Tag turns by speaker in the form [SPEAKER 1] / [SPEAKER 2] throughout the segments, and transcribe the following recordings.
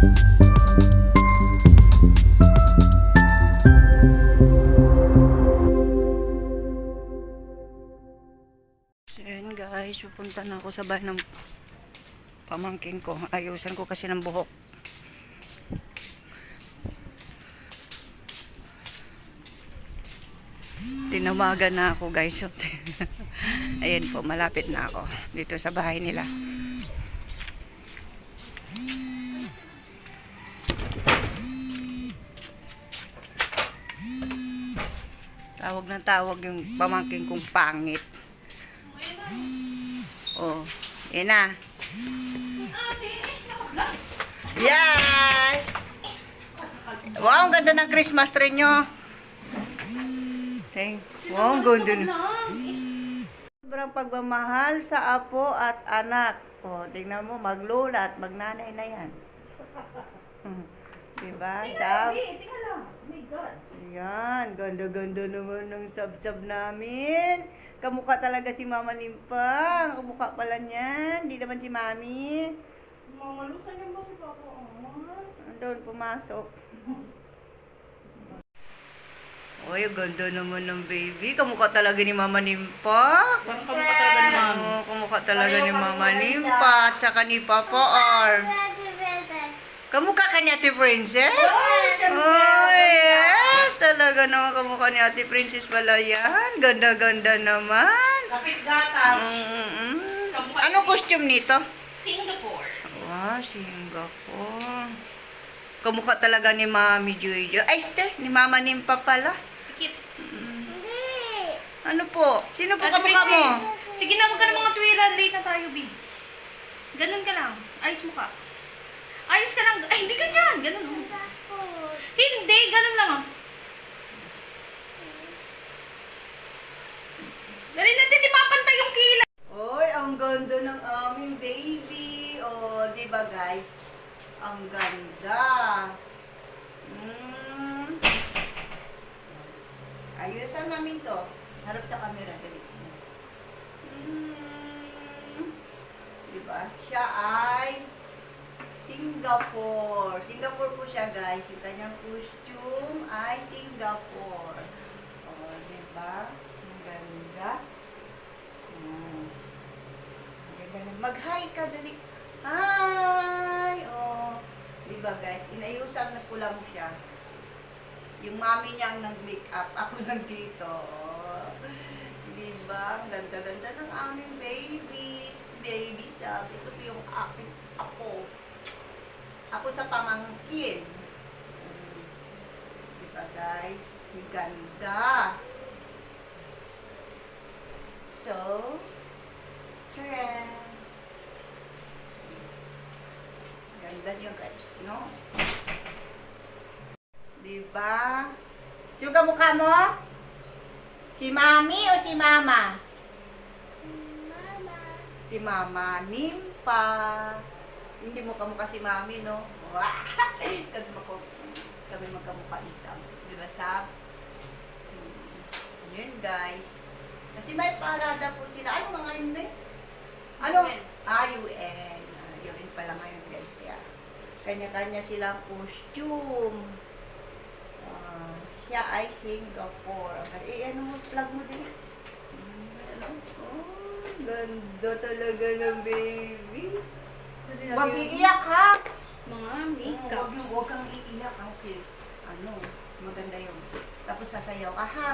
[SPEAKER 1] Guys, pupunta na ako sa bahay ng pamangkin ko. Ayusan ko kasi ng buhok. Tinawagan na ako guys. Ayan po, malapit na ako. Dito sa bahay nila. Tawag na tawag yung pamangkin kong pangit. Oh, yan na. Yes! Wow, ang ganda ng Christmas tree nyo. Thank Wow, ang ganda. na. Sobrang pagmamahal sa apo at anak. O, tingnan mo, maglola at magnanay na yan. Hmm. Diba? Sab?
[SPEAKER 2] tingnan lang. Oh my God.
[SPEAKER 1] Yan, ganda-ganda naman ng sab-sab namin. Kamukha talaga si Mama Limpang. Kamukha pala niyan. Hindi naman si Mami.
[SPEAKER 2] Mamalusan niyo ba si Papa Omar?
[SPEAKER 1] Andun, pumasok. Uy, ang ganda naman ng baby. Kamukha talaga ni Mama Nimpa.
[SPEAKER 2] Kamukha talaga ni Mami.
[SPEAKER 1] Oo, kamukha talaga ni Mama Nimpa. At saka ni Papa R. Kamukha ka ni Ate Princess? Oh, yes. Talaga naman kamukha ni Ate Princess pala yan. Ganda-ganda naman.
[SPEAKER 2] Kapit gatas.
[SPEAKER 1] Mm-mm. Ano costume nito?
[SPEAKER 2] Singapore.
[SPEAKER 1] Wow, Singapore. Kamukha talaga ni Mami Jojo. Ay, ste, ni Mama Nimpa pala.
[SPEAKER 2] Pikit.
[SPEAKER 1] Ano po? Sino po
[SPEAKER 2] Ate
[SPEAKER 1] kamukha mo?
[SPEAKER 2] Princess. Sige na, huwag ka ng mga tuwira. Late na tayo, B. Ganun ka lang. Ayos mo ka. Ayos ka lang. Ay, hindi ganyan. Ganun. oh. Hindi, ganun lang. oh. Dali natin, di mapantay yung kila.
[SPEAKER 1] Oy, ang ganda ng aming baby. Oh, di ba guys? Ang ganda. Mm. Ayusan namin to. Harap sa camera, dali. Mm. Di ba? Siya ay Singapore. Singapore po siya, guys. Yung kanyang costume ay Singapore. Oh, di ba? Ang ganda. Mm. Ang ganda. Mag-hi ka, dali. Hi! Oh. Di ba, guys? Inayusan na ko lang siya. Yung mami niya ang nag-makeup. Ako lang dito. Oh. Di ba? Ang ganda-ganda ng aming babies. Baby sab. Ito po yung aking apo. Ako sa pamangkin. Di ba, guys? Ang ganda. So, tara. Ganda nyo, guys, no? Diba? Sino ka mukha mo? Si Mami o si Mama? Si Mama. Nimpa. Hindi mo kamukha si Mami, no? Wah! kami, mako, kami magkamukha isang. Di ba, Sab? Hmm. Yun, guys. Kasi may parada po sila. Ano nga ngayon, eh? Ano?
[SPEAKER 2] UN.
[SPEAKER 1] Ah, UN. Ah, UN pala ngayon, guys. Kaya, kanya-kanya silang costume. Ah, siya ay Singapore. Eh, ano mo, plug mo din. Ano? Oh, ganda talaga ng baby. Huwag iiyak ha!
[SPEAKER 2] Mga
[SPEAKER 1] Huwag yung huwag kang iiyak kasi ano, maganda yung tapos sasayaw ka ha.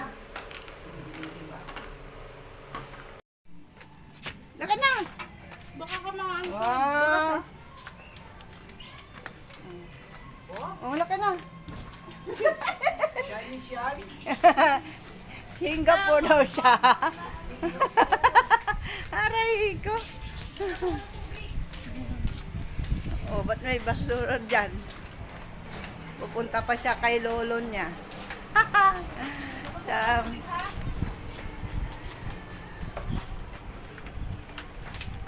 [SPEAKER 1] Diba? Laka na!
[SPEAKER 2] Baka ka mga ano.
[SPEAKER 1] Wow! Oh, laki na! Singapore daw siya. Aray ko. oh, ba't may basura dyan? Pupunta pa siya kay lolo niya. Sa...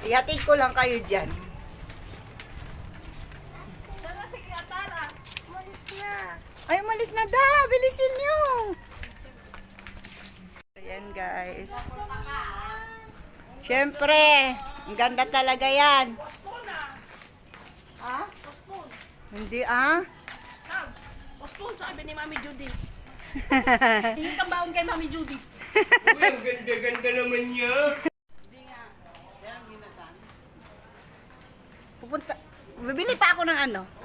[SPEAKER 1] Ihatid ko lang kayo dyan. Ay, umalis na da! Bilisin niyo! Ayan, guys. Siyempre, ang ganda talaga yan. Hindi ah.
[SPEAKER 2] Sab, postpone sabi ni Mami Judy. Hingi kang baon kay Mami Judy.
[SPEAKER 3] Uy, ang ganda-ganda naman niya.
[SPEAKER 2] Hindi nga. Yan, ginatan.
[SPEAKER 1] Pupunta. Bibili pa ako ng ano.